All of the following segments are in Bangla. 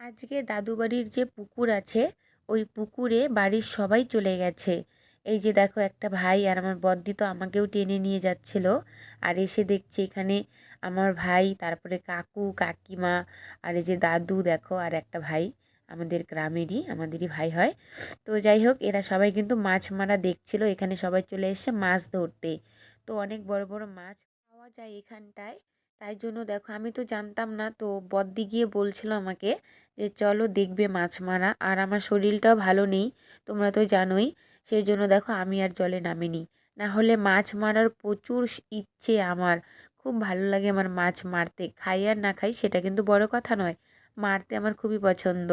আজকে দাদু বাড়ির যে পুকুর আছে, ওই পুকুরে বাড়ির সবাই চলে গেছে। এই যে দেখো একটা ভাই আর আমার বদ্দি তো আমাকেও টেনে নিয়ে যাচ্ছিল। আর এসে দেখছি এখানে আমার ভাই, তারপরে কাকু, কাকিমা আর এই যে দাদু দেখো আর একটা ভাই আমাদের গ্রামেরই, আমাদেরই ভাই হয়। তো যাই হোক, এরা সবাই কিন্তু মাছ মারা দেখছিল, এখানে সবাই চলে এসেছে মাছ ধরতে। তো অনেক বড় বড় মাছ পাওয়া যায় এখানটায়। তাই জন্য দেখো, আমি তো জানতাম না। তো বদ্দি গিয়ে বলছিল আমাকে যে, চলো দেখবে মাছ মারা, আর আমার শরীরটাও ভালো নেই, তোমরা তো জানোই। সেই জন্য দেখো, আমি আর জলে নামিনি। না হলে মাছ মারার প্রচুর ইচ্ছে আমার। খুব ভালো লাগে আমার মাছ মারতে। খাই আর না খাই, সেটা কিন্তু বড় কথা নয়। মারতে আমার খুবই পছন্দ।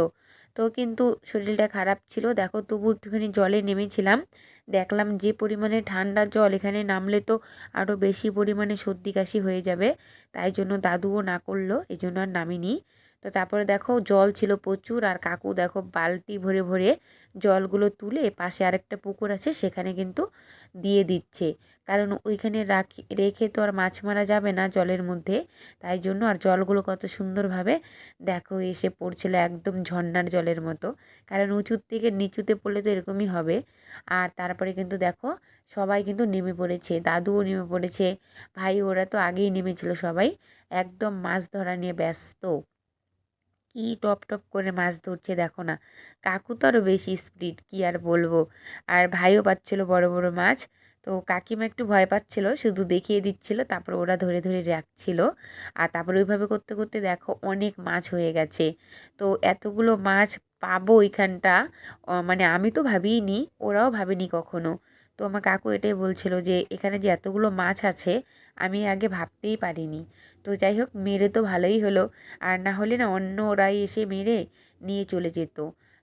তো কিন্তু শরীরটা খারাপ ছিল। দেখো তবু একটুখানি জলে নেমেছিলাম। দেখলাম যে পরিমাণে ঠান্ডা জল এখানে নামলে তো আরও বেশি পরিমাণে সর্দি কাশি হয়ে যাবে। তাই জন্য দাদুও না করল এই জন্য আর নামিনি। তো তারপরে দেখো জল ছিল প্রচুর আর কাকু দেখো বালতি ভরে ভরে জলগুলো তুলে পাশে আরেকটা পুকুর আছে সেখানে কিন্তু দিয়ে দিচ্ছে। কারণ ওইখানে রাখি, রেখে তো আর মাছ মারা যাবে না জলের মধ্যে। তাই জন্য আর জলগুলো কত সুন্দরভাবে দেখো এসে পড়ছিল একদম ঝর্নার জলের মতো। কারণ উঁচুর থেকে নিচুতে পড়লে তো এরকমই হবে। আর তারপরে কিন্তু দেখো সবাই কিন্তু নেমে পড়েছে, দাদুও নেমে পড়েছে। ভাই ওরা তো আগেই নেমেছিল সবাই। একদম মাছ ধরা নিয়ে ব্যস্ত। কি টপ টপ করে মাছ ধরছে দেখো না। কাকু তো আরও বেশি স্পিড, কি আর বলব? আর ভাইও পাচ্ছিল বড় বড় মাছ। তো কাকিমা একটু ভয় পাচ্ছিল, শুধু দেখিয়ে দিচ্ছিল, তারপর ওরা ধরে ধরে রাখছিল। আর তারপর ওইভাবে করতে করতে দেখো অনেক মাছ হয়ে গেছে। তো এতগুলো মাছ পাবো ওইখানটা? মানে আমি তো ভাবিনি ওরাও ভাবেনি কখনো। তো আমার কাকু এটাই বলছিল যে, এখানে যে এতগুলো মাছ আছে, আমি আগে ভাবতেই পারিনি। তো যাই হোক, মেরে তো ভালোই হলো। আর না হলে না অন্য ওরাই এসে মেরে নিয়ে চলে যেত।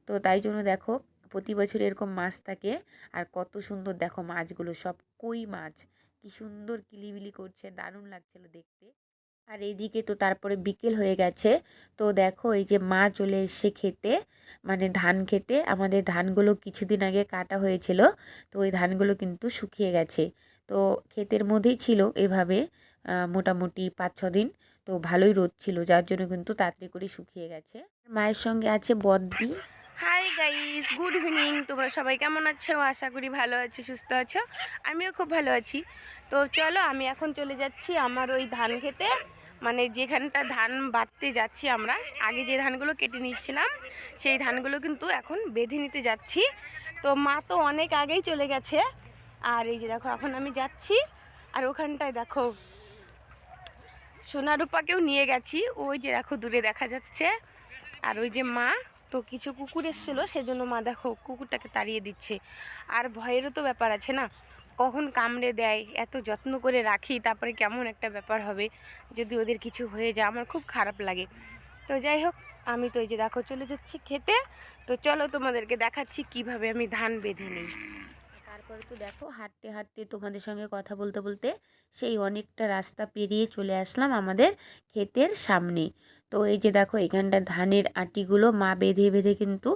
তো তাই জন্য দেখো, প্রতি বছর এরকম মাছ থাকে। আর কত সুন্দর দেখো মাছগুলো, সব কই মাছ। কি সুন্দর কিলিবিলি করছে, দারুণ লাগছিল দেখতে। আর এইদিকে তো তারপরে বিকেল হয়ে গেছে। তো দেখো এই যে মা চলে এসছে খেতে মানে ধান খেতে। আমাদের ধানগুলো কিছুদিন আগে কাটা হয়েছিল, তো ওই ধানগুলো কিন্তু শুকিয়ে গেছে। তো ক্ষেতের মধ্যেই ছিল এভাবে মোটামুটি পাঁচ ছ দিন। তো ভালোই রোদ ছিল, যার জন্য কিন্তু তাড়াতাড়ি করে শুকিয়ে গেছে। মায়ের সঙ্গে আছে বদ্দি হাই গাইস গুড ইভিনিং তোমরা সবাই কেমন আছো? আশা করি ভালো আছো, সুস্থ আছো। আমিও খুব ভালো আছি। তো চলো, আমি এখন চলে যাচ্ছি আমার ওই ধান খেতে। মানে যেখানটা ধান বাঁধতে যাচ্ছি আমরা, আগে যে ধানগুলো কেটে নিচ্ছিলাম সেই ধানগুলো কিন্তু এখন বেঁধে নিতে যাচ্ছি। তো মা তো অনেক আগেই চলে গেছে। আর এই যে দেখো, এখন আমি যাচ্ছি। আর ওখানটায় দেখো, সোনারূপাকেও নিয়ে গেছি। ওই যে দেখো, দূরে দেখা যাচ্ছে। আর ওই যে মা তো কিছু কুকুর এসেছিল, সেজন্য মা দেখো কুকুরটাকে তাড়িয়ে দিচ্ছে। আর ভয়েরও তো ব্যাপার আছে না? কখন কামড়ে দেয়, এত যত্ন করে রাখি, তারপরে কেমন একটা ব্যাপার হবে? যদি ওদের কিছু হয়ে যায়, আমার খুব খারাপ লাগে। তো যাই হোক, আমি তো এই যে দেখো চলে যাচ্ছি খেতে। তো চলো তোমাদেরকে দেখাচ্ছি কীভাবে আমি ধান বেঁধে নিই। তারপরে তো দেখো, হাঁটতে হাঁটতে তোমাদের সঙ্গে কথা বলতে বলতে সেই অনেকটা রাস্তা পেরিয়ে চলে আসলাম আমাদের ক্ষেতের সামনে। তো এই যে দেখো এখানটা ধানের আটিগুলো মা বেঁধে বেঁধে কিন্তু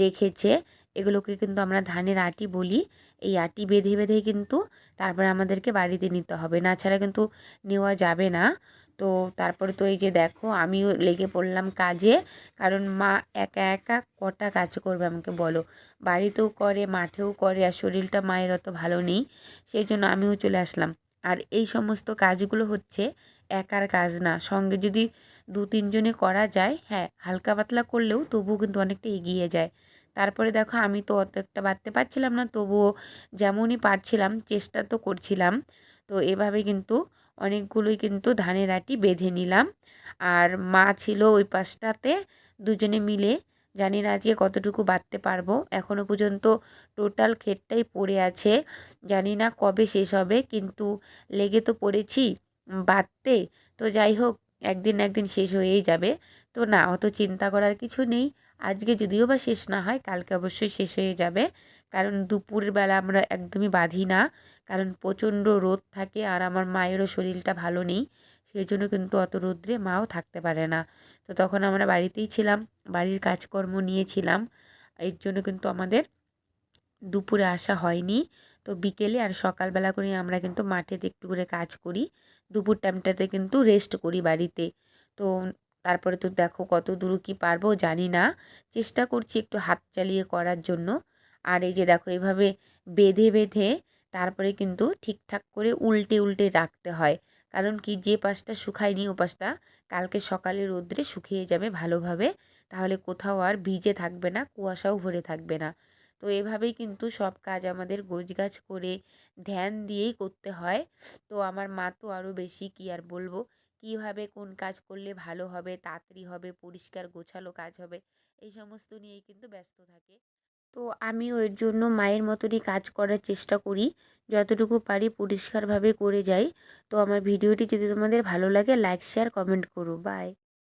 রেখেছে। এগুলোকে কিন্তু আমরা ধানের আটি বলি। এই আটি বেঁধে বেঁধে কিন্তু তারপরে আমাদেরকে বাড়িতে নিতে হবে। না ছাড়া কিন্তু নেওয়া যাবে না। তো তারপরে তো এই যে দেখো আমিও লেগে পড়লাম কাজে। কারণ মা একা একা কটা কাজ করবে আমাকে বলো? বাড়িতেও করে, মাঠেও করে, আর শরীরটা মায়ের অত ভালো নেই। সেই জন্য আমিও চলে আসলাম। আর এই সমস্ত কাজগুলো হচ্ছে একার কাজ না। সঙ্গে যদি দু তিনজনে করা যায় হ্যাঁ হালকা পাতলা করলেও তবুও কিন্তু অনেকটা এগিয়ে যায়। তারপরে দেখো, আমি তো অত একটা বাড়তে পারছিলাম না, তবুও যেমনই পারছিলাম, চেষ্টা তো করছিলাম। তো এভাবে কিন্তু অনেকগুলোই কিন্তু ধানের আটি বেঁধে নিলাম। আর মা ছিল ওই পাশটাতে দুজনে মিলে, জানি না আজকে কতটুকু বাঁধতে পারব। এখনও পর্যন্ত টোটাল ক্ষেতটাই পড়ে আছে। জানি না কবে শেষ হবে, কিন্তু লেগে তো পড়েছি। বাঁধতে তো যাই হোক, একদিন একদিন শেষ হয়েই যাবে। তো না, অত চিন্তা করার কিছু নেই। আজকে যদিও বা শেষ না হয়, কালকে অবশ্যই শেষ হয়ে যাবে। কারণ দুপুরের বেলা আমরা একদমই বাঁধি না। কারণ প্রচণ্ড রোদ থাকে আর আমার মায়েরও শরীরটা ভালো নেই। সেই জন্য কিন্তু অত রোদ্রে মাও থাকতে পারে না। তো তখন আমরা বাড়িতেই ছিলাম, বাড়ির কাজকর্ম নিয়েছিলাম। এর জন্য কিন্তু আমাদের দুপুরে আসা হয়নি। তো বিকেলে আর সকালবেলা করে আমরা কিন্তু মাঠেতে একটু করে কাজ করি। দুপুর টাইমটাতে কিন্তু রেস্ট করি বাড়িতে। তো তারপরে তো দেখো কত দূর কি পারব জানি না। চেষ্টা করছি একটু হাত চালিয়ে করার জন্য। আর এই যে দেখো এভাবে বেঁধে বেঁধে তারপরে কিন্তু ঠিকঠাক করে উল্টে উল্টে রাখতে হয়। কারণ কি যে পাশটা শুকায়নি ও পাশটা কালকে সকালে রোদ্রে শুকিয়ে যাবে ভালোভাবে। তাহলে কোথাও আর ভিজে থাকবে না, কুয়াশাও ভরে থাকবে না। তো এভাবেই কিন্তু সব কাজ আমাদের গোছগাছ করে ধ্যান দিয়েই করতে হয়। তো আমার মা তো আরও বেশি কী আর বলব? কীভাবে কোন কাজ করলে ভালো হবে, তাড়াতাড়ি হবে, পরিষ্কার গোছালো কাজ হবে, এই সমস্ত নিয়েই কিন্তু ব্যস্ত থাকে। তো আমি এর জন্য মায়ের মতনই কাজ করার চেষ্টা করি, যতটুকু পারি পরিষ্কারভাবে করে যাই। তো আমার ভিডিওটি যদি তোমাদের ভালো লাগে লাইক শেয়ার কমেন্ট করো। বাই